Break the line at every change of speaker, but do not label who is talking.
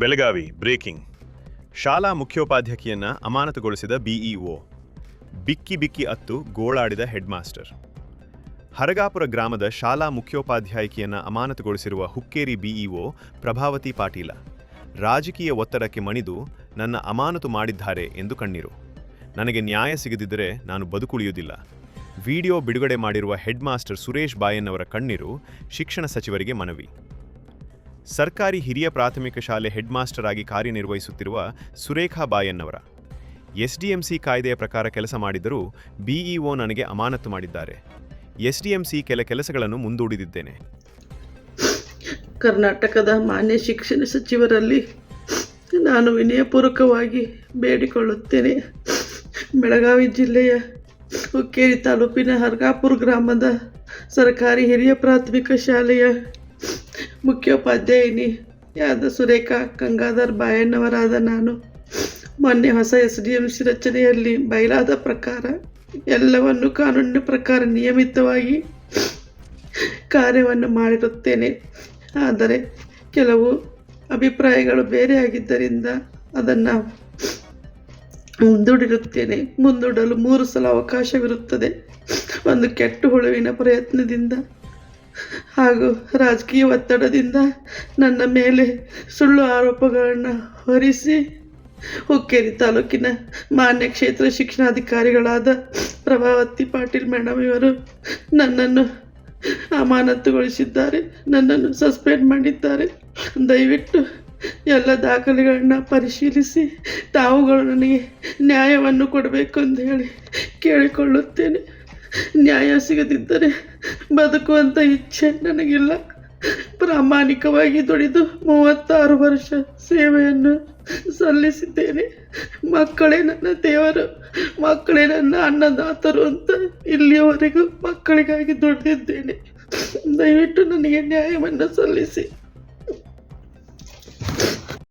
Belagavi, breaking. ಶಾಲಾ ಮುಖ್ಯೋಪಾಧ್ಯಾಯಕಿಯನ್ನ ಅಮಾನತುಗೊಳಿಸಿದ BEO ಬಿಕ್ಕಿ ಬಿಕ್ಕಿ ಅತ್ತು ಗೋಳಾಡಿದ ಹೆಡ್ ಮಾಸ್ಟರ್ ಹರಗಾಪುರ ಗ್ರಾಮದ ಶಾಲಾ ಮುಖ್ಯೋಪಾಧ್ಯಾಯಕಿಯನ್ನ ಅಮಾನತುಗೊಳಿಸಿರುವ ಹುಕ್ಕೇರಿ ಬಿಇಒ ಪ್ರಭಾವತಿ ಪಾಟೀಲ, ರಾಜಕೀಯ ಒತ್ತಡಕ್ಕೆ ಮಣಿದು ನನ್ನ ಅಮಾನತು ಮಾಡಿದ್ದಾರೆ ಎಂದು ಕಣ್ಣೀರು. ನನಗೆ ನ್ಯಾಯ ಸಿಗದಿದ್ದರೆ ನಾನು ಬದುಕುಳಿಯುವುದಿಲ್ಲ. ವಿಡಿಯೋ ಬಿಡುಗಡೆ ಮಾಡಿರುವ ಹೆಡ್ ಮಾಸ್ಟರ್ ಸುರೇಶ್ ಬಾಯನ್ನವರ ಕಣ್ಣೀರು ಶಿಕ್ಷಣ ಸಚಿವರಿಗೆ ಮನವಿ. ಸರ್ಕಾರಿ ಹಿರಿಯ ಪ್ರಾಥಮಿಕ ಶಾಲೆ ಹೆಡ್ ಮಾಸ್ಟರ್ ಆಗಿ ಕಾರ್ಯನಿರ್ವಹಿಸುತ್ತಿರುವ ಸುರೇಖಾ ಬಾಯನ್ನವರ ಎಸ್ಡಿಎಂಸಿ ಕಾಯ್ದೆಯ ಪ್ರಕಾರ ಕೆಲಸ ಮಾಡಿದರೂ ಬಿಇಒ ನನಗೆ ಅಮಾನತು ಮಾಡಿದ್ದಾರೆ. ಎಸ್ಡಿಎಂಸಿ ಕೆಲ ಕೆಲಸಗಳನ್ನು ಮುಂದೂಡಿದಿದ್ದೇನೆ.
ಕರ್ನಾಟಕದ ಮಾನ್ಯ ಶಿಕ್ಷಣ ಸಚಿವರಲ್ಲಿ ನಾನು ವಿನಯಪೂರ್ವಕವಾಗಿ ಬೇಡಿಕೊಳ್ಳುತ್ತೇನೆ. ಬೆಳಗಾವಿ ಜಿಲ್ಲೆಯ ಹುಕ್ಕೇರಿ ತಾಲೂಕಿನ ಹರ್ಗಾಪುರ ಗ್ರಾಮದ ಸರ್ಕಾರಿ ಹಿರಿಯ ಪ್ರಾಥಮಿಕ ಶಾಲೆಯ ಮುಖ್ಯೋಪಾಧ್ಯಾಯಿನಿ ಯಾದ ಸುರೇಖಾ ಗಂಗಾಧರ್ ಬಾಯಣ್ಣವರಾದ ನಾನು. ಮೊನ್ನೆ ಹೊಸ ಎಸ್ ಡಿ ಎಂ ಸಿ ರಚನೆಯಲ್ಲಿ ಬಯಲಾದ ಪ್ರಕಾರ ಎಲ್ಲವನ್ನು ಕಾನೂನಿನ ಪ್ರಕಾರ ನಿಯಮಿತವಾಗಿ ಕಾರ್ಯವನ್ನು ಮಾಡಿರುತ್ತೇನೆ. ಆದರೆ ಕೆಲವು ಅಭಿಪ್ರಾಯಗಳು ಬೇರೆಯಾಗಿದ್ದರಿಂದ ಅದನ್ನು ಮುಂದೂಡಿರುತ್ತೇನೆ. ಮುಂದೂಡಲು ಮೂರು ಸಲ ಅವಕಾಶವಿರುತ್ತದೆ. ಒಂದು ಕೆಟ್ಟ ಹುಳುವಿನ ಪ್ರಯತ್ನದಿಂದ ಹಾಗೂ ರಾಜಕೀಯ ಒತ್ತಡದಿಂದ ನನ್ನ ಮೇಲೆ ಸುಳ್ಳು ಆರೋಪಗಳನ್ನು ಹೊರಿಸಿ ಹುಕ್ಕೇರಿ ತಾಲೂಕಿನ ಮಾನ್ಯ ಕ್ಷೇತ್ರ ಶಿಕ್ಷಣಾಧಿಕಾರಿಗಳಾದ ಪ್ರಭಾವತಿ ಪಾಟೀಲ್ ಮೇಡಮ್ ಇವರು ನನ್ನನ್ನು ಅಮಾನತುಗೊಳಿಸಿದ್ದಾರೆ, ನನ್ನನ್ನು ಸಸ್ಪೆಂಡ್ ಮಾಡಿದ್ದಾರೆ. ದಯವಿಟ್ಟು ಎಲ್ಲ ದಾಖಲೆಗಳನ್ನ ಪರಿಶೀಲಿಸಿ, ತಾವುಗಳು ನನಗೆ ನ್ಯಾಯವನ್ನು ಕೊಡಬೇಕು ಅಂತ ಹೇಳಿ ಕೇಳಿಕೊಳ್ಳುತ್ತೇನೆ. ನ್ಯಾಯ ಸಿಗದಿದ್ದರೆ ಬದುಕುವಂಥ ಇಚ್ಛೆ ನನಗಿಲ್ಲ. ಪ್ರಾಮಾಣಿಕವಾಗಿ ದುಡಿದು ಮೂವತ್ತಾರು ವರ್ಷ ಸೇವೆಯನ್ನು ಸಲ್ಲಿಸಿದ್ದೇನೆ. ಮಕ್ಕಳೇ ನನ್ನ ದೇವರು, ಮಕ್ಕಳೇ ನನ್ನ ಅನ್ನದಾತರು ಅಂತ ಇಲ್ಲಿಯವರೆಗೂ ಮಕ್ಕಳಿಗಾಗಿ ದುಡಿದಿದ್ದೇನೆ. ದಯವಿಟ್ಟು ನನಗೆ ನ್ಯಾಯವನ್ನು ಸಲ್ಲಿಸಿ.